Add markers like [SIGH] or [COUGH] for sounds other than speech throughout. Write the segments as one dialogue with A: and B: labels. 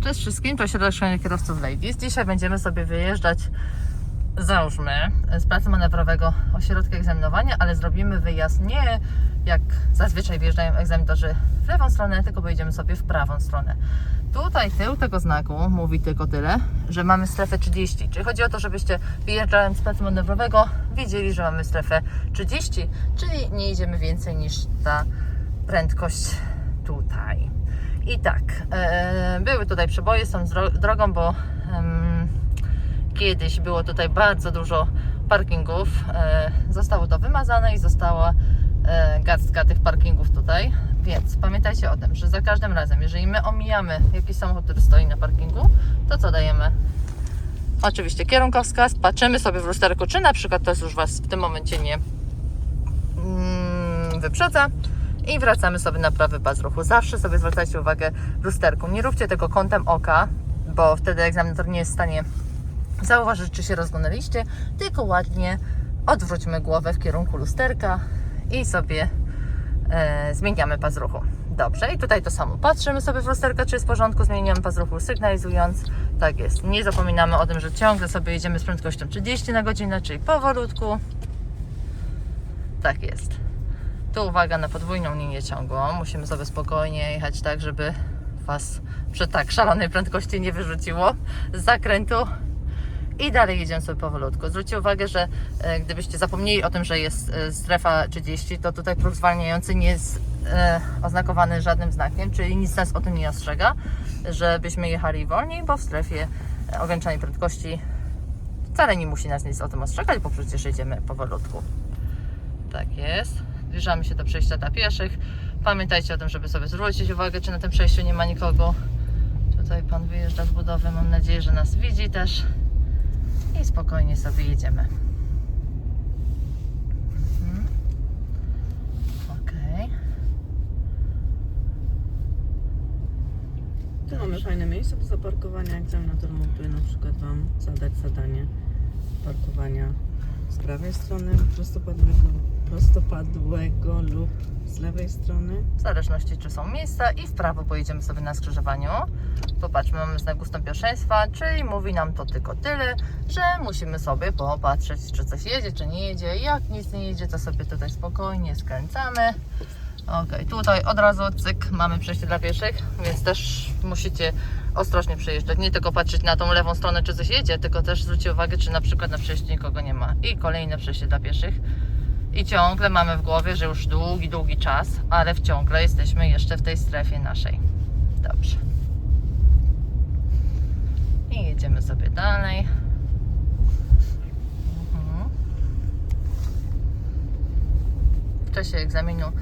A: Cześć wszystkim, to Środek Szkolenia Kierowców Ladies. Dzisiaj będziemy sobie wyjeżdżać, załóżmy, z pracy manewrowego ośrodka egzaminowania, ale zrobimy wyjazd nie jak zazwyczaj wjeżdżają egzaminatorzy w lewą stronę, tylko pojedziemy sobie w prawą stronę. Tutaj tył tego znaku mówi tylko tyle, że mamy strefę 30, czyli chodzi o to, żebyście wyjeżdżając z pracy manewrowego wiedzieli, że mamy strefę 30, czyli nie idziemy więcej niż ta prędkość tutaj. I tak, e, były tutaj przeboje z tą drogą, bo kiedyś było tutaj bardzo dużo parkingów. E, zostało to wymazane i została e, garstka tych parkingów tutaj. Więc pamiętajcie o tym, że za każdym razem, jeżeli my omijamy jakiś samochód, który stoi na parkingu, to co dajemy? Oczywiście kierunkowskaz, patrzymy sobie w lusterku, czy na przykład ktoś już Was w tym momencie nie mm, wyprzedza i wracamy sobie na prawy pas ruchu. Zawsze sobie zwracajcie uwagę w lusterku. Nie róbcie tego kątem oka, bo wtedy egzaminator nie jest w stanie zauważyć, czy się rozgonęliście, tylko ładnie odwróćmy głowę w kierunku lusterka i sobie e, zmieniamy pas ruchu. Dobrze, i tutaj to samo. Patrzymy sobie w lusterko, czy jest w porządku, zmieniamy pas ruchu, sygnalizując. Tak jest. Nie zapominamy o tym, że ciągle sobie jedziemy z prędkością 30 na godzinę, czyli powolutku. Tak jest. Tu uwaga na podwójną linię ciągłą. Musimy sobie spokojnie jechać tak, żeby Was przy tak szalonej prędkości nie wyrzuciło z zakrętu. I dalej jedziemy sobie powolutku. Zwróćcie uwagę, że e, gdybyście zapomnieli o tym, że jest e, strefa 30, to tutaj próg zwalniający nie jest e, oznakowany żadnym znakiem, czyli nic nas o tym nie ostrzega, żebyśmy jechali wolniej, bo w strefie e, ograniczonej prędkości wcale nie musi nas nic o tym ostrzegać, bo przecież jedziemy powolutku. Tak jest. Zbliżamy się do przejścia dla pieszych. Pamiętajcie o tym, żeby sobie zwrócić uwagę, czy na tym przejściu nie ma nikogo. Tutaj pan wyjeżdża z budowy. Mam nadzieję, że nas widzi też. I spokojnie sobie jedziemy. Mhm.
B: Tu mamy fajne miejsce do zaparkowania. Egzaminator mógłby na przykład Wam zadać zadanie parkowania z prawej strony prostopadłego, prostopadłego lub z lewej strony.
A: W zależności czy są miejsca i w prawo pojedziemy sobie na skrzyżowaniu. Popatrzmy, mamy znak ustąp czyli mówi nam to tylko tyle, że musimy sobie popatrzeć, czy coś jedzie, czy nie jedzie. Jak nic nie jedzie, to sobie tutaj spokojnie skręcamy. Ok, tutaj od razu cyk, mamy przejście dla pieszych, więc też musicie ostrożnie przejeżdżać. Nie tylko patrzeć na tą lewą stronę, czy coś jedzie, tylko też zwróćcie uwagę, czy na przykład na przejściu nikogo nie ma. I kolejne przejście dla pieszych. I ciągle mamy w głowie, że już długi, długi czas, ale ciągle jesteśmy jeszcze w tej strefie naszej. Dobrze. I jedziemy sobie dalej. Mhm. W czasie egzaminu e,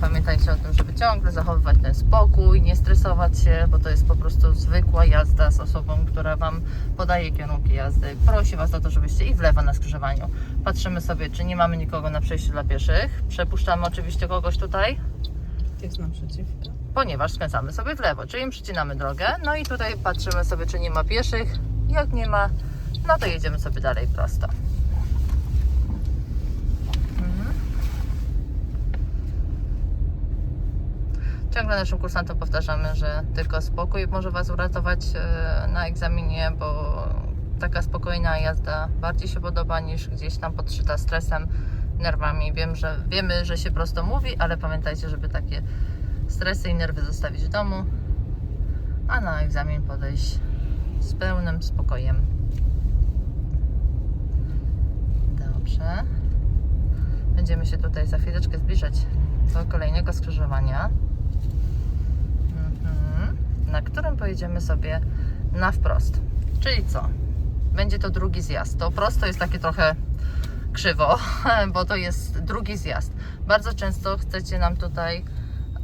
A: pamiętajcie o tym, żeby ciągle zachowywać ten spokój, nie stresować się, bo to jest po prostu zwykła jazda z osobą, która Wam podaje kierunki jazdy. Prosi Was o to, żebyście i w lewo na skrzyżowaniu. Patrzymy sobie, czy nie mamy nikogo na przejściu dla pieszych. Przepuszczamy oczywiście kogoś tutaj,
B: Jest naprzeciwko.
A: ponieważ skręcamy sobie w lewo, czyli im przycinamy drogę. No i tutaj patrzymy sobie, czy nie ma pieszych. Jak nie ma, no to jedziemy sobie dalej prosto. Mhm. Ciągle naszym kursantom powtarzamy, że tylko spokój może Was uratować e, na egzaminie, bo taka spokojna jazda bardziej się podoba niż gdzieś tam podszyta stresem, nerwami. Wiem, że wiemy, że się prosto mówi, ale pamiętajcie, żeby takie stresy i nerwy zostawić w domu, a na egzamin podejść z pełnym spokojem. Dobrze. Będziemy się tutaj za chwileczkę zbliżać do kolejnego skrzyżowania, na którym pojedziemy sobie na wprost. Czyli co? Będzie to drugi zjazd. To prosto jest takie trochę krzywo, [LAUGHS] bo to jest drugi zjazd. Bardzo często chcecie nam tutaj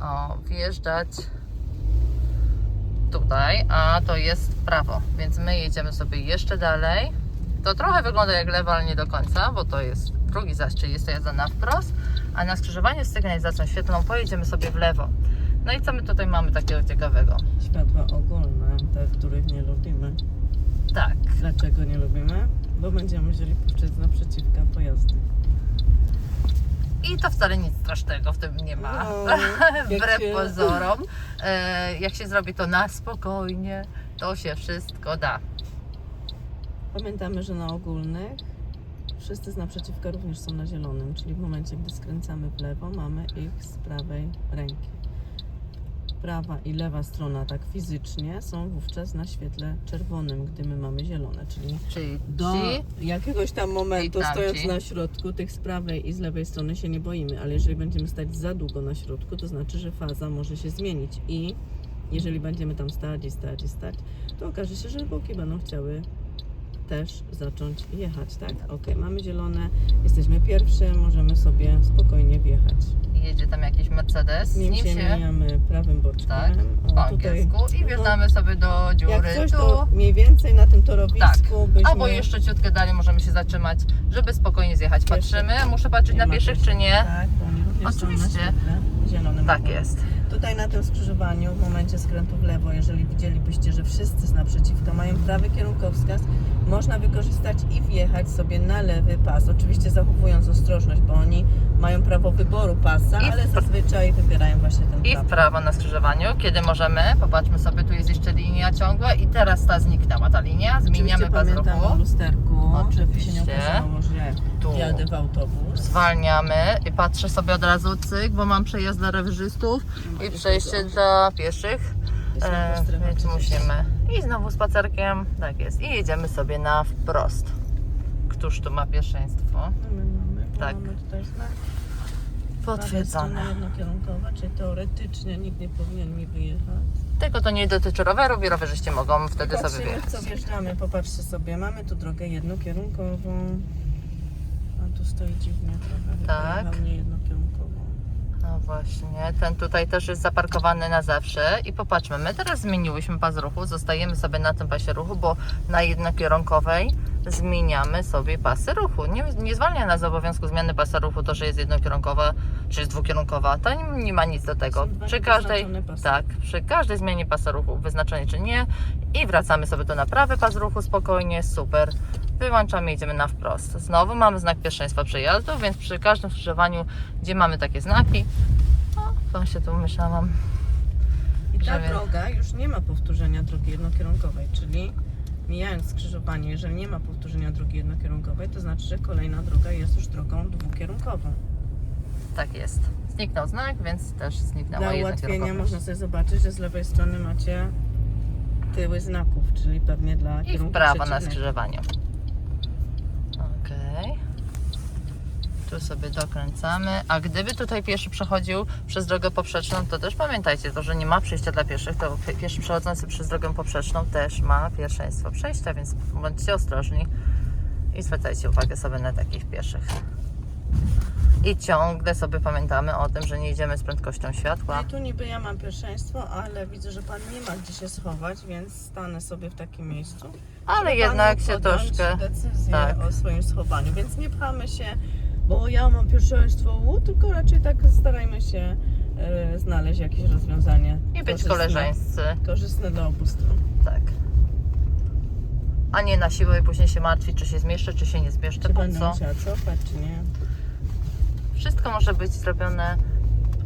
A: o, wjeżdżać tutaj, a to jest prawo, więc my jedziemy sobie jeszcze dalej. To trochę wygląda jak lewo, ale nie do końca, bo to jest drugi zjazd, czyli jest to jazda na wprost, a na skrzyżowaniu z sygnalizacją świetlną pojedziemy sobie w lewo. No i co my tutaj mamy takiego ciekawego?
B: Światła ogólne, te, których nie lubimy.
A: Tak,
B: Dlaczego nie lubimy? Bo będziemy musieli puszczać z naprzeciwka pojazdy.
A: i to wcale nic strasznego w tym nie ma.
B: No, [LAUGHS]
A: Wbrew
B: się-
A: pozorom. E, jak się zrobi to na spokojnie, To się wszystko da.
B: Pamiętamy, że na ogólnych wszyscy z naprzeciwka również są na zielonym, czyli w momencie, gdy skręcamy w lewo, mamy ich z prawej ręki. Prawa i lewa strona tak fizycznie są wówczas na świetle czerwonym, gdy my mamy zielone, czyli
A: Czyli
B: do jakiegoś tam momentu, stojąc na środku, tych z prawej i z lewej strony się nie boimy, ale jeżeli będziemy stać za długo na środku, to znaczy, że faza może się zmienić i jeżeli będziemy tam stać i stać i stać, to okaże się, że boki będą chciały też zacząć jechać, tak? Ok, mamy zielone, jesteśmy pierwszy, możemy sobie spokojnie wjechać.
A: Jedzie tam jakiś Mercedes,
B: Nim
A: nim
B: się
A: się
B: mijamy prawym boczkiem.
A: Tak, po
B: O, tutaj,
A: angielsku i wjeżdżamy sobie do dziury
B: jak coś,
A: tu.
B: to mniej więcej na tym torowisku byśmy...
A: Albo jeszcze ciutkę dalej możemy się zatrzymać, żeby spokojnie zjechać. Patrzymy, muszę patrzeć
B: Nie
A: na pieszych czy nie.
B: Tak, bo oni również są na
A: Oczywiście.
B: zielonym.
A: Tak jest.
B: Tutaj na tym skrzyżowaniu, w momencie skrętu w lewo, jeżeli widzielibyście, że wszyscy z naprzeciwka mają prawy kierunkowskaz, można wykorzystać i wjechać sobie na lewy pas. Oczywiście zachowując ostrożność, bo oni mają prawo wyboru pasa,
A: I
B: ale zazwyczaj wybierają właśnie ten
A: I w prawo na skrzyżowaniu, kiedy możemy, popatrzmy sobie, tu jest jeszcze linia ciągła i teraz ta zniknęła, ta linia, zmieniamy
B: Oczywiście
A: pas
B: pamiętam o
A: ruchu,
B: lusterku, żeby się nie
A: Oczywiście.
B: okazało, że
A: tu
B: jadę w autobus.
A: zwalniamy i patrzę sobie od razu cyk, bo mam przejazd dla rowerzystów i przejście dla pieszych, e, więc
B: 30.
A: musimy i znowu spacerkiem, tak jest, i jedziemy sobie na wprost. Któż tu ma pierwszeństwo?
B: Mamy, bo
A: Tak.
B: mamy tutaj znak. Prawa
A: Potwierdzone.
B: strona jednokierunkowa, czyli teoretycznie nikt nie powinien mi wyjechać.
A: Tylko to nie dotyczy rowerów i rowerzyści mogą wtedy sobie
B: Patrzymy,
A: wjechać.
B: w co wjeżdżamy. Popatrzcie sobie, mamy tu drogę jednokierunkową. Tu stoi dziwnie trochę.
A: Tak.
B: Mnie jednokierunkową.
A: No właśnie, ten tutaj też jest zaparkowany na zawsze i popatrzmy, my teraz zmieniłyśmy pas ruchu, zostajemy sobie na tym pasie ruchu, bo na jednokierunkowej zmieniamy sobie pasy ruchu. Nie, nie zwalnia nas z obowiązku zmiany pasa ruchu to, że jest jednokierunkowa czy jest dwukierunkowa, to nie, nie ma nic do tego. Przy każdej, tak, przy każdej zmianie pasa ruchu, wyznaczony czy nie i wracamy sobie tu na prawy pas ruchu spokojnie, super. Wyłączamy i idziemy na wprost. Znowu mamy znak pierwszeństwa przejazdu, więc przy każdym skrzyżowaniu, gdzie mamy takie znaki, o, to się tu myślałam.
B: I ta droga już nie ma powtórzenia drogi jednokierunkowej, czyli mijając skrzyżowanie, jeżeli nie ma powtórzenia drogi jednokierunkowej, to znaczy, że kolejna droga jest już drogą dwukierunkową.
A: Tak jest. Zniknął znak, więc też zniknęła
B: Dla ułatwienia można sobie zobaczyć, że z lewej strony macie tyły znaków, czyli pewnie dla
A: I w prawo na skrzyżowaniu. Okej. Tu sobie dokręcamy. A gdyby tutaj pieszy przechodził przez drogę poprzeczną, to też pamiętajcie to, że nie ma przejścia dla pieszych, to pie- pieszy przechodzący przez drogę poprzeczną też ma pierwszeństwo przejścia, więc bądźcie ostrożni i zwracajcie uwagę sobie na takich pieszych. I ciągle sobie pamiętamy o tym, że nie idziemy z prędkością
B: No
A: światła.
B: i tu niby ja mam pierwszeństwo, ale widzę, że pan nie ma gdzie się schować, więc stanę sobie w takim miejscu.
A: Ale jednak się troszkę.
B: decyzję
A: tak.
B: o swoim schowaniu, więc nie pchamy się, bo ja mam pierwszeństwo, u, tylko raczej tak starajmy się e, znaleźć jakieś rozwiązanie.
A: I być koleżeńscy.
B: Korzystne dla obu stron.
A: Tak. A nie na siłę i później się martwić, czy się zmieszczę, czy się nie zmieszczę.
B: Czy
A: Po
B: będę
A: co?
B: musiała cofać, czy nie?
A: Wszystko może być zrobione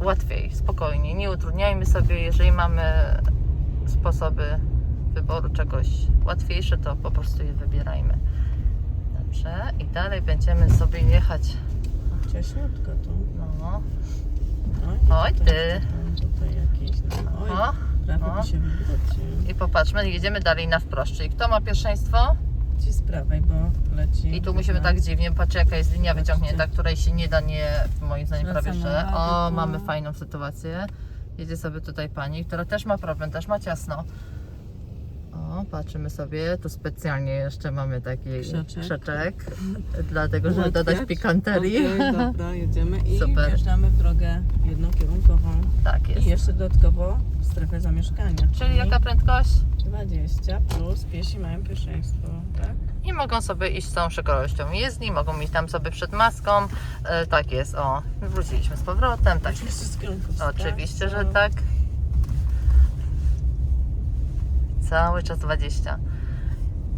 A: łatwiej, spokojnie. Nie utrudniajmy sobie, jeżeli mamy sposoby wyboru czegoś łatwiejsze, to po prostu je wybierajmy. Dobrze, i dalej będziemy sobie jechać.
B: Ciaśniutko tu.
A: No,
B: Oj,
A: Oj,
B: tutaj,
A: ty.
B: Tutaj jakieś, no, oj,
A: o,
B: prawie
A: o.
B: by się wywrócił.
A: i popatrzmy, jedziemy dalej na wprost. Czyli kto ma pierwszeństwo?
B: Ci z prawej, bo leci.
A: I tu musimy tak dziwnie, patrzcie jaka jest linia wyciągnięta, której się nie da nie, moim zdaniem prawie
B: Zwracamy
A: że.
B: uwagę,
A: O,
B: tu.
A: mamy fajną sytuację. Jedzie sobie tutaj pani, która też ma problem, też ma ciasno. O, patrzymy sobie, tu specjalnie jeszcze mamy taki
B: Krzaczek.
A: krzaczek, dlatego, żeby dodać pikanterii.
B: Okej, dobra, jedziemy i
A: Super.
B: wjeżdżamy w drogę jednokierunkową.
A: tak
B: I
A: jest.
B: jeszcze dodatkowo strefę zamieszkania.
A: Czyli jaka prędkość?
B: 20 plus piesi mają pierwszeństwo, tak?
A: I mogą sobie iść z tą szybkością jezdni, mogą iść tam sobie przed maską. E, tak jest, o, wróciliśmy z powrotem, tak
B: Oczywiście z kierunku
A: Oczywiście, że
B: wskazu.
A: tak. Cały czas 20.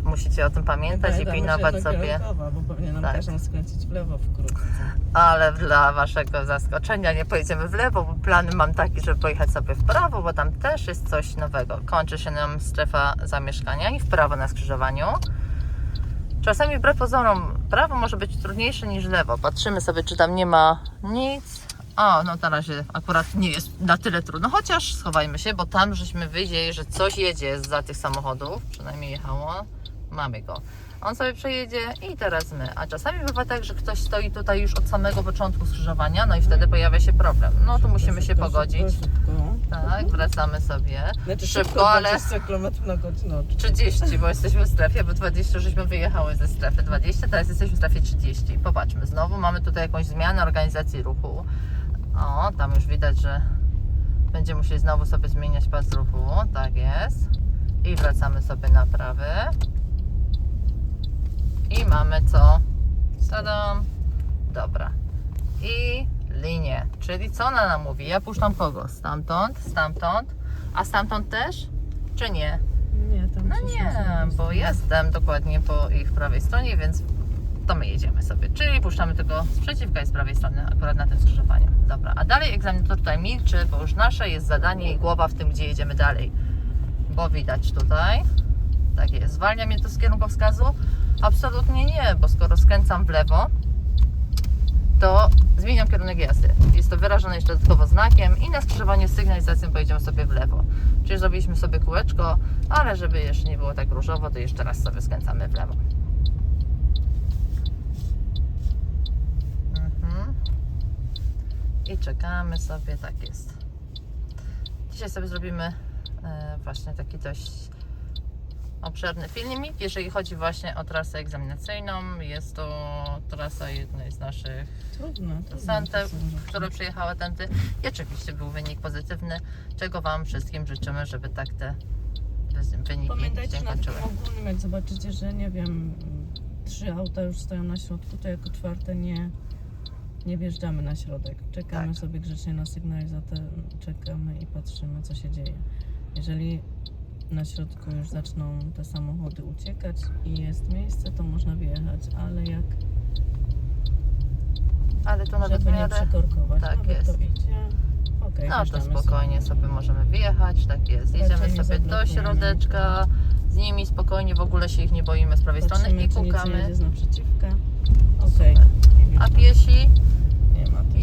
A: musicie o tym pamiętać i pilnować sobie.
B: Bo pewnie nam
A: Tak.
B: każą skręcić w lewo wkrótce.
A: Ale dla waszego zaskoczenia nie pojedziemy w lewo, bo plany mam taki, żeby pojechać sobie w prawo, bo tam też jest coś nowego. Kończy się nam strefa zamieszkania i w prawo na skrzyżowaniu. Czasami wbrew pozorom prawo może być trudniejsze niż lewo. Patrzymy sobie, czy tam nie ma nic. O, no na razie akurat nie jest na tyle trudno, chociaż schowajmy się, bo tam żeśmy widzieli, że coś jedzie za tych samochodów, przynajmniej jechało. Mamy go. On sobie przejedzie i teraz my. A czasami bywa tak, że ktoś stoi tutaj już od samego początku skrzyżowania, no i wtedy pojawia się problem. No to musimy się pogodzić. Tak, wracamy sobie.
B: Znaczy
A: Szybko, ale
B: 20 km na godzinę.
A: 30, bo jesteśmy w strefie, bo 20 żeśmy wyjechały ze strefy 20, teraz jesteśmy w strefie 30. Popatrzmy, znowu mamy tutaj jakąś zmianę organizacji ruchu. O, tam już widać, że będziemy musieli znowu sobie zmieniać pas ruchu. Tak jest. I wracamy sobie na prawy. I mamy co? Tadam. Dobra. I linię. Czyli co ona nam mówi? Ja puszczam kogo? Stamtąd, stamtąd. A stamtąd też? Czy nie?
B: Nie, tam
A: No nie, bo jestem dokładnie po ich prawej stronie, więc to my jedziemy sobie. Czyli puszczamy tylko z przeciwka i z prawej strony, akurat na tym skrzyżowaniu. Dobra, a dalej egzaminator tutaj milczy, bo już nasze jest zadanie i głowa w tym, gdzie jedziemy dalej. Bo widać tutaj, tak jest, zwalnia mnie to z kierunkowskazu? Absolutnie nie, bo skoro skręcam w lewo, to zmieniam kierunek jazdy. Jest to wyrażone jeszcze dodatkowo znakiem i na skrzyżowaniu z sygnalizacją pojedziemy sobie w lewo. Czyli zrobiliśmy sobie kółeczko, ale żeby jeszcze nie było tak różowo, to jeszcze raz sobie skręcamy w lewo. Mhm. I czekamy sobie, tak jest. Dzisiaj sobie zrobimy e, właśnie taki dość obszerny filmik, jeżeli chodzi właśnie o trasę egzaminacyjną. Jest to trasa jednej z naszych
B: rzeczy.
A: które przyjechały tędy. I oczywiście był wynik pozytywny, czego Wam wszystkim życzymy, żeby tak te wy- wyniki
B: Pamiętajcie
A: się kończyły.
B: ogólnym, jak zobaczycie, że nie wiem, trzy auta już stoją na środku, to jako czwarte nie, nie wjeżdżamy na środek. Czekamy
A: Tak.
B: sobie grzecznie na sygnalizator, czekamy i patrzymy, co się dzieje. Jeżeli na środku już zaczną te samochody uciekać i jest miejsce, to można wjechać, ale jak
A: Ale to nawet
B: żeby nie
A: miarę...
B: przekorkować,
A: tak
B: nawet
A: jest.
B: to. Okej,
A: No to spokojnie sobie możemy wyjechać, tak jest. Jedziemy sobie do środeczka, z nimi spokojnie, w ogóle się ich nie boimy z prawej strony
B: Patrzymy,
A: i
B: czy nic nie
A: kukamy.
B: naprzeciwka. Okej.
A: A piesi.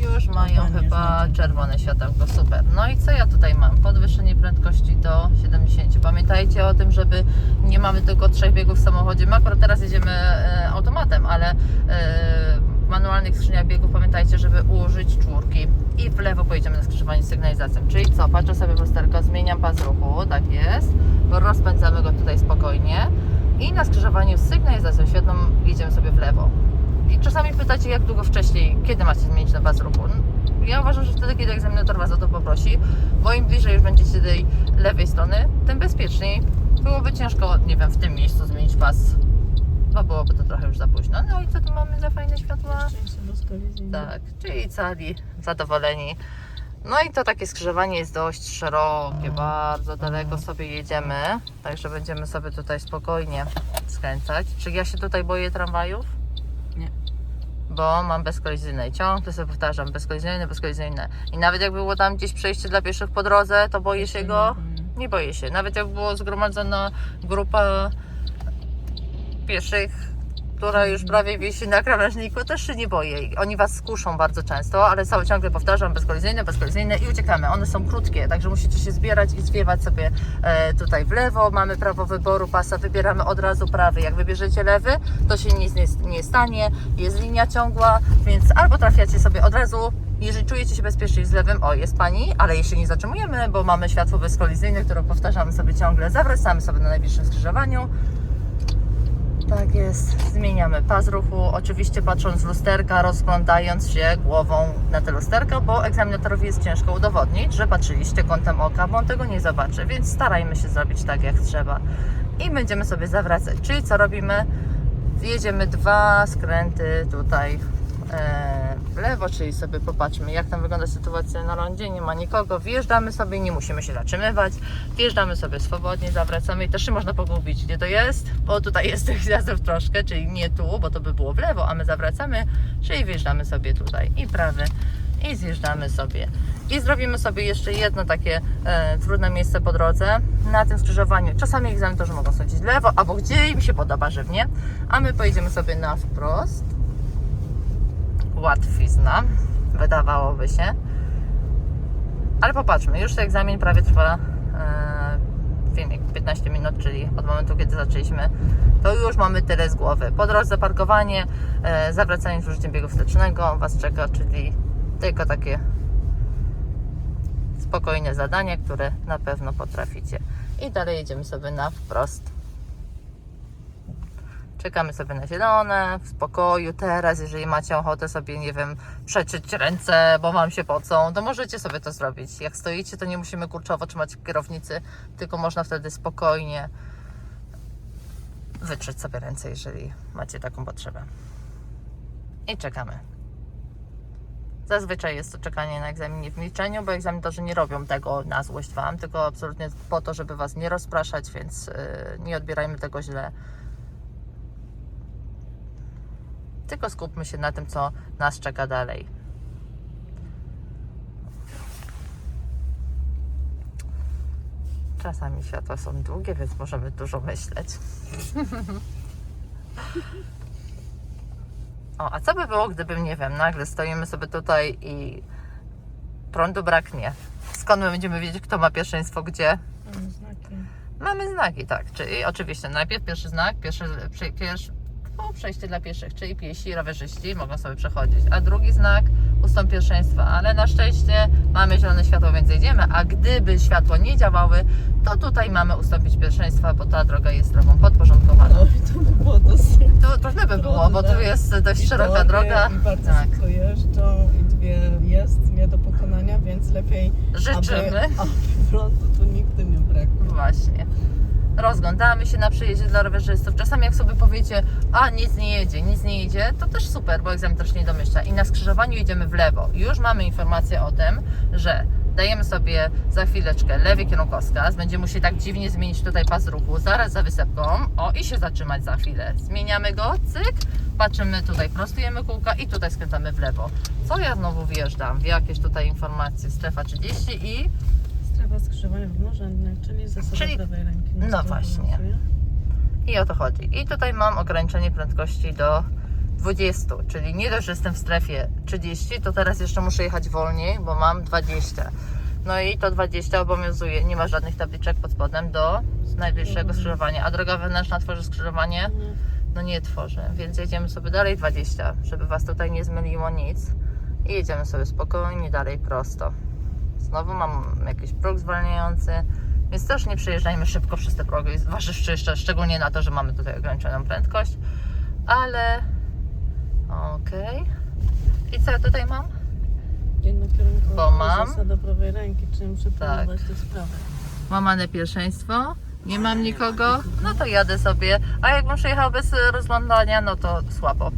A: Już mają
B: Panie
A: chyba
B: znaczy.
A: czerwone światełko, super. No i co ja tutaj mam? Podwyższenie prędkości do 70. Pamiętajcie o tym, żeby nie mamy tylko trzech biegów w samochodzie. My akurat teraz jedziemy e, automatem, ale e, w manualnych skrzyniach biegów pamiętajcie, żeby użyć czwórki i w lewo pojedziemy na skrzyżowanie z sygnalizacją. Czyli co? Patrzę sobie w lusterko, zmieniam pas ruchu, tak jest. Rozpędzamy go tutaj spokojnie i na skrzyżowaniu z sygnalizacją świetną jedziemy sobie w lewo. I czasami pytacie, jak długo wcześniej, kiedy macie zmienić na pas ruchu. Ja uważam, że wtedy, kiedy egzaminator Was o to poprosi, bo im bliżej już będziecie tej lewej strony, tym bezpieczniej. Byłoby ciężko, nie wiem, w tym miejscu zmienić pas, bo byłoby to trochę już za późno. No i co tu mamy za fajne światła? Tak, czyli cali zadowoleni. No i to takie skrzyżowanie jest dość szerokie, bardzo daleko sobie jedziemy, także będziemy sobie tutaj spokojnie skręcać. Czy ja się tutaj boję tramwajów? Bo mam bezkolizyjne i ciągle sobie powtarzam, bezkolizyjne, bezkolizyjne. I nawet jak było tam gdzieś przejście dla pieszych po drodze, to boję się go? Nie boję się. Nawet jak było zgromadzona grupa pieszych, która już prawie wisi na krawężniku, też się nie boję. Oni was skuszą bardzo często, ale cały ciągle powtarzam, bezkolizyjne, bezkolizyjne i uciekamy. One są krótkie, także musicie się zbierać i zwiewać sobie e, tutaj w lewo. Mamy prawo wyboru pasa, wybieramy od razu prawy. Jak wybierzecie lewy, to się nic nie, nie stanie. Jest linia ciągła, więc albo trafiacie sobie od razu jeżeli czujecie się bezpiecznie z lewym, o jest pani, ale jeśli nie zatrzymujemy, bo mamy światło bezkolizyjne, które powtarzamy sobie ciągle, zawracamy sobie na najbliższym skrzyżowaniu. Tak jest, zmieniamy pas ruchu, oczywiście patrząc w lusterka, rozglądając się głową na te lusterka, bo egzaminatorowi jest ciężko udowodnić, że patrzyliście kątem oka, bo on tego nie zobaczy, więc starajmy się zrobić tak jak trzeba. I będziemy sobie zawracać, czyli co robimy? Jedziemy dwa skręty tutaj w lewo, czyli sobie popatrzmy, jak tam wygląda sytuacja na lądzie. Nie ma nikogo, wjeżdżamy sobie, nie musimy się zatrzymywać. Wjeżdżamy sobie swobodnie, zawracamy i też się można pogubić, gdzie to jest, bo tutaj jest tych zjazdów troszkę, czyli nie tu, bo to by było w lewo, a my zawracamy, czyli wjeżdżamy sobie tutaj i prawy i zjeżdżamy sobie. I zrobimy sobie jeszcze jedno takie e, trudne miejsce po drodze na tym skrzyżowaniu. Czasami egzaminatorzy mogą sądzić lewo, albo gdzie im się podoba żywnie, a my pojedziemy sobie na wprost. Łatwizna, wydawałoby się. Ale popatrzmy, już egzamin prawie trwa e, filmik 15 minut, czyli od momentu, kiedy zaczęliśmy, to już mamy tyle z głowy. Po drodze parkowanie, e, zawracanie z użyciem biegu wstecznego Was czeka, czyli tylko takie spokojne zadanie, które na pewno potraficie. I dalej jedziemy sobie na wprost. Czekamy sobie na zielone, w spokoju. Teraz, jeżeli macie ochotę sobie, nie wiem, przeczyć ręce, bo Wam się pocą, to możecie sobie to zrobić. Jak stoicie, to nie musimy kurczowo trzymać kierownicy, tylko można wtedy spokojnie wytrzeć sobie ręce, jeżeli macie taką potrzebę. I czekamy. Zazwyczaj jest to czekanie na egzaminie w milczeniu, bo egzaminatorzy nie robią tego na złość Wam, tylko absolutnie po to, żeby Was nie rozpraszać, więc yy, nie odbierajmy tego źle. Tylko skupmy się na tym, co nas czeka dalej. Czasami światła są długie, więc możemy dużo myśleć. [LAUGHS] O, a co by było, gdybym, nie wiem, nagle stoimy sobie tutaj i prądu braknie? Skąd my będziemy wiedzieć, kto ma pierwszeństwo gdzie?
B: Mam znaki.
A: Mamy znaki, tak. Czyli oczywiście najpierw pierwszy znak, pierwszy, pierwszy, no, przejście dla pieszych, czyli piesi, rowerzyści mogą sobie przechodzić. A drugi znak ustąp pierwszeństwa, ale na szczęście mamy zielone światło, więc jedziemy. A gdyby światła nie działały, to tutaj mamy ustąpić pierwszeństwa, bo ta droga jest drogą podporządkowaną.
B: No i to by było dosyć.
A: Tu trudne by było, bo tu jest dość
B: I
A: szeroka droga.
B: I bardzo
A: Tak.
B: szybko jeżdżą i dwie jest, dwie do pokonania, więc lepiej,
A: Życzymy.
B: aby, [LAUGHS] aby prądu tu nigdy nie brakło.
A: Właśnie. Rozglądamy się na przejeździe dla rowerzystów. Czasami jak sobie powiecie, a nic nie jedzie, nic nie jedzie, to też super, bo egzamin też nie domyśla. I na skrzyżowaniu jedziemy w lewo. Już mamy informację o tym, że dajemy sobie za chwileczkę lewy kierunkowskaz. Będziemy musieli tak dziwnie zmienić tutaj pas ruchu, zaraz za wysepką. O, i się zatrzymać za chwilę. Zmieniamy go, cyk, patrzymy tutaj, prostujemy kółka i tutaj skręcamy w lewo. Co ja znowu wjeżdżam? W jakieś tutaj informacje, strefa 30 i
B: Skrzyżowania równorzędnych, czyli zasada
A: Czyli-
B: prawej ręki.
A: no właśnie.
B: obowiązuje.
A: I o to chodzi. I tutaj mam ograniczenie prędkości do 20, czyli nie dość, że jestem w strefie 30, to teraz jeszcze muszę jechać wolniej, bo mam 20. No i to 20 obowiązuje. Nie ma żadnych tabliczek pod spodem do najbliższego skrzyżowania. A droga wewnętrzna tworzy skrzyżowanie?
B: Nie.
A: No nie tworzy, więc jedziemy sobie dalej 20, żeby Was tutaj nie zmyliło nic. I jedziemy sobie spokojnie dalej prosto. Znowu mam jakiś próg zwalniający, więc też nie przejeżdżajmy szybko przez te progi, zważywszy jeszcze szczególnie na to, że mamy tutaj ograniczoną prędkość. Ale okej. I co ja tutaj mam?
B: Jednokierunkowa
A: Bo mam-
B: zasada prawej ręki, czyli muszę
A: Tak.
B: te sprawy.
A: Łamane pierwszeństwo. Nie mam nikogo, no to jadę sobie. A jakbym przejechał bez rozglądania, no to słabo.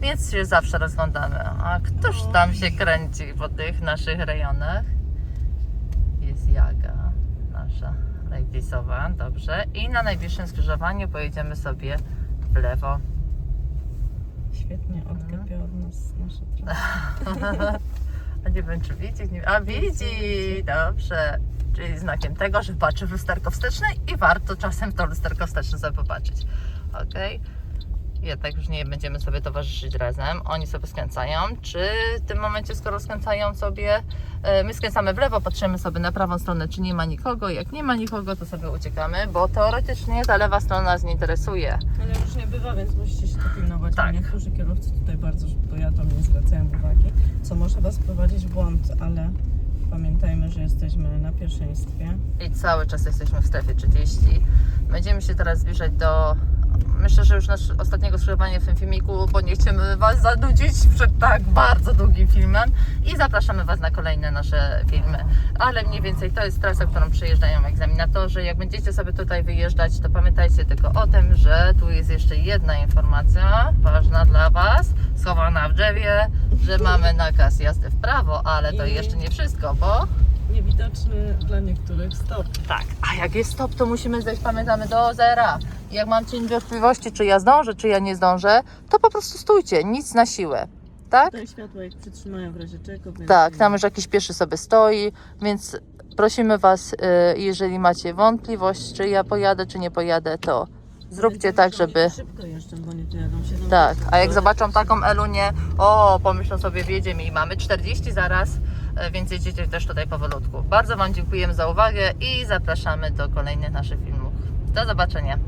A: Więc się zawsze rozglądamy. A któż tam się kręci po tych naszych rejonach? Jaga, nasza ladisowa, dobrze. I na najbliższym skrzyżowaniu pojedziemy sobie w lewo.
B: Świetnie odkapia od nas nasza trasa.
A: A nie wiem, czy widzi? Nie... A widzi! Dobrze. Czyli znakiem tego, że patrzy w lusterko wsteczne i warto czasem to lusterko wsteczne sobie popatrzeć. Ok? Jednak już nie będziemy sobie towarzyszyć razem. Oni sobie skręcają. Czy w tym momencie, skoro skręcają sobie, e, my skręcamy w lewo, patrzymy sobie na prawą stronę, czy nie ma nikogo. Jak nie ma nikogo, to sobie uciekamy, bo teoretycznie ta lewa strona nas nie interesuje.
B: Ale już nie bywa, więc musicie się to pilnować.
A: Tak.
B: Tak. Niektórzy kierowcy tutaj bardzo szybko jadą, nie zwracają uwagi, co może Was prowadzić w błąd, ale pamiętajmy, że jesteśmy na pierwszeństwie.
A: i cały czas jesteśmy w strefie 30. Będziemy się teraz zbliżać do. Myślę, że już nasz ostatniego skrzyżowania w tym filmiku, bo nie chcemy Was zanudzić przed tak bardzo długim filmem i zapraszamy Was na kolejne nasze filmy. Ale mniej więcej to jest trasa, którą przejeżdżają egzaminatorzy. Jak będziecie sobie tutaj wyjeżdżać, to pamiętajcie tylko o tym, że tu jest jeszcze jedna informacja ważna dla Was, schowana w drzewie, że mamy nakaz jazdy w prawo, ale to jeszcze nie wszystko, bo
B: Niewidoczny dla niektórych stop.
A: tak, a jak jest stop, to musimy zejść, pamiętamy, do zera. Jak mam cień wątpliwości, czy ja zdążę, czy ja nie zdążę, to po prostu stójcie, nic na siłę. Tak?
B: Tutaj światła ich przytrzymają w razie czego. Więc
A: Tak, tam już jakiś pieszy sobie stoi, więc prosimy Was, y, jeżeli macie wątpliwość, czy ja pojadę, czy nie pojadę, to zróbcie tak, żeby...
B: Szybko jeszcze, bo nie tu jadą 7
A: Tak, a jak zobaczą taką Elunię, o, pomyślą sobie, wjedziemy i mamy 40 zaraz, więc jedziecie też tutaj powolutku. Bardzo Wam dziękujemy za uwagę i zapraszamy do kolejnych naszych filmów. Do zobaczenia.